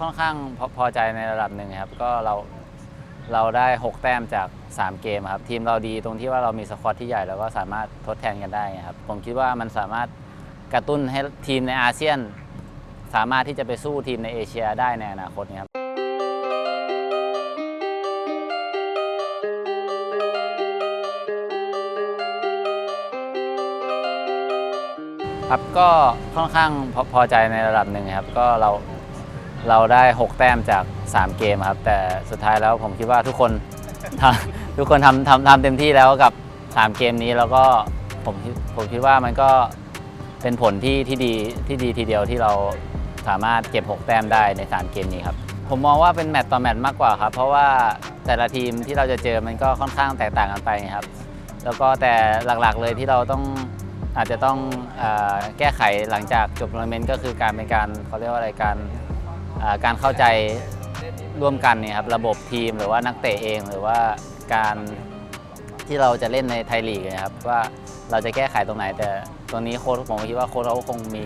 ค่อนข้างพอพอใจในระดับหนึ่งครับก็เราเราได้ 6 แต้มจาก 3 เกมครับทีมเราดีตรงที่ว่าเรามีสควอตที่ใหญ่แล้วก็สามารถทดแทนกันได้ครับผมคิดว่ามันสามารถกระตุ้นให้ทีมในอาเซียน สามารถที่จะไปสู้ทีมในเอเชียได้ในอนาคตครับครับก็ค่อนข้างพอพอใจในระดับหนึ่งครับก็เรา เราได้ 6 แต้มจาก 3 เกมครับ แต่สุดท้ายแล้วผมคิดว่าทุกคนทำทุกคนทำทำทำเต็มที่แล้วกับ 3 เกมนี้แล้วก็ผมผมคิดว่ามันก็เป็นผลที่ที่ดีที่ดีทีเดียวที่เราสามารถเก็บ 6 แต้มได้ใน 3 เกมนี้ครับ ผมมองว่าเป็นแมตต์ต่อแมตต์มากกว่าครับ เพราะว่าแต่ละทีมที่เราจะเจอมันก็ค่อนข้างแตกต่างกันไปครับ แล้วก็แต่หลักๆเลยที่เราต้องอาจจะต้องอแก้ไขหลังจากจบทัวร์นาเมนต์ก็คือการเป็นการเขาเรียกว่าอะไรการ การเข้าใจร่วมกันเนี่ยครับระบบทีมหรือว่านักเตะเอง หรือว่าการที่เราจะเล่นในไทยลีกนะครับว่าเราจะแก้ไขตรงไหน แต่ตรงนี้โค้ชผมคิดว่าโค้ชเขาคงมี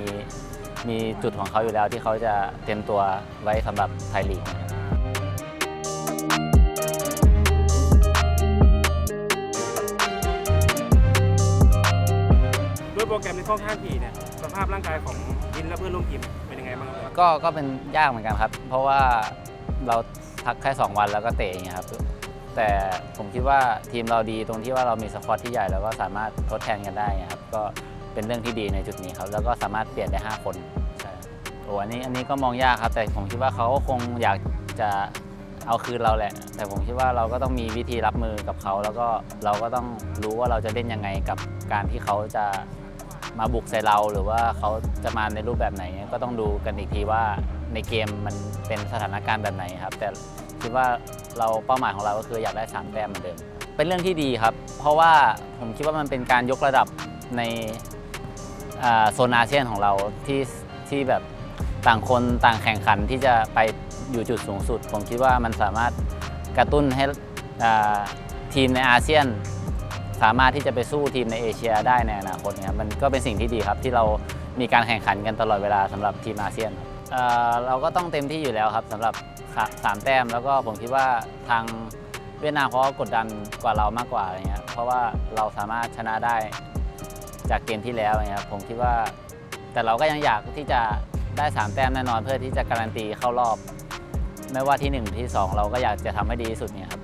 มีจุดของเขาอยู่แล้วที่เขาจะเตรียมตัวไว้สำหรับไทยลีกด้วยโปรแกรมที่ค่อนข้างถี่เนี่ยสภาพร่างกายของยินและเพื่อนร่วมทีม บ้างครับก็ก็เป็นยากเหมือนกันครับ เพราะว่าเราพักแค่ 2 วันแล้วก็เตะอย่างเงี้ยครับ แต่ผมคิดว่าทีมเราดีตรงที่ว่าเรามีสควอตที่ใหญ่แล้วก็สามารถทดแทนกันได้ครับก็เป็นเรื่องที่ดีในจุดนี้ครับ แล้วก็สามารถเปลี่ยนได้ 5 คนโอ้อันนี้อันนี้ก็มองยากครับ แต่ผมคิดว่าเขาก็คงอยากจะเอาคืนเราแหละ แต่ผมคิดว่าเราก็ต้องมีวิธีรับมือกับเขา แล้วก็เราก็ต้องรู้ว่าเราจะเล่นยังไงกับการที่เขาจะ มาบุกใส่เราหรือว่าเขาจะมาในรูปแบบไหนก็ต้องดูกันอีกทีว่าในเกมมันเป็นสถานการณ์แบบไหนครับ แต่คิดว่าเราเป้าหมายของเราก็คืออยากได้3แต้มเหมือนเดิม เป็นเรื่องที่ดีครับ เพราะว่าผมคิดว่ามันเป็นการยกระดับในโซนอาเซียนของเราที่ที่แบบต่างคนต่างแข่งขันที่จะไปอยู่จุดสูงสุด ผมคิดว่ามันสามารถกระตุ้นให้ทีมในอาเซียน สามารถที่จะไปสู้ทีมในเอเชียได้ในอนาคตเนี่ยมันก็เป็นสิ่งที่ดีครับที่เรามีการแข่งขันกันตลอดเวลาสำหรับทีมอาเซียนเเราก็ต้องเต็มที่อยู่แล้วครับสำหรับค่ะสามแต้มแล้วก็ผมคิดว่าทางเวียดนามเขากดดันกว่าเรามากกว่าอะไรเงี้ยเพราะว่าเราสามารถชนะได้จากเกมที่แล้วอะไรเงี้ยครับผมคิดว่า แต่เราก็ยังอยากที่จะได้สามแต้มแน่นอนเพื่อที่จะการันตีเข้ารอบ ไม่ว่าที่หนึ่งที่สองเราก็อยากจะทำให้ดีที่สุดเนี่ยครับ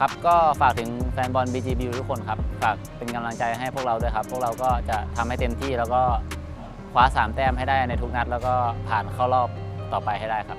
ครับก็ฝากถึงแฟนบอล BGB ทุกคนครับ ฝากเป็นกำลังใจให้พวกเราด้วยครับ พวกเราก็จะทำให้เต็มที่แล้วก็คว้า 3 แต้มให้ได้ในทุกนัด แล้วก็ผ่านเข้ารอบต่อไปให้ได้ครับ